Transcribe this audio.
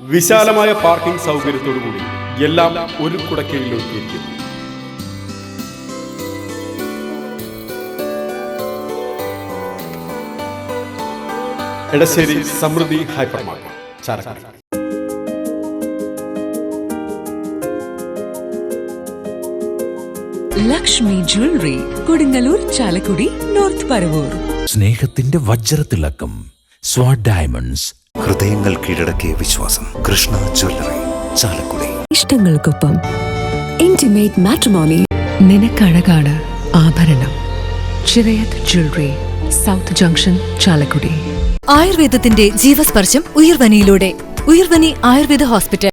വിശാലമായ പാർക്കിംഗ് സൗകര്യത്തോടുകൂടി എല്ലാം ഒരു കുടക്കീഴിൽ Edassery Samruddhi hypermarket Chalakudy. Lakshmi jewellery Kodungallur Chalakudy north Paravur. സ്നേഹത്തിന്റെ വജ്രത്തിളക്കം സ്വാഡ് ഡയമണ്ട്സ് ഹൃദയങ്ങൾ കീഴടക്കിയ വിശ്വാസം. കൃഷ്ണ ജ്വല്ലറി ചാലക്കുടി. ഇഷ്ടങ്ങൾക്കൊപ്പം ഇന്റിമേറ്റ് മാട്രിമോണി നിനക്കഴകാണ് ആഭരണം. Chirayath jewellery south junction Chalakudy. ആയുർവേദത്തിന്റെ ജീവസ്പർശം ഉയർവനിയിലൂടെ. ഉയർവനി ആയുർവേദ ഹോസ്പിറ്റൽ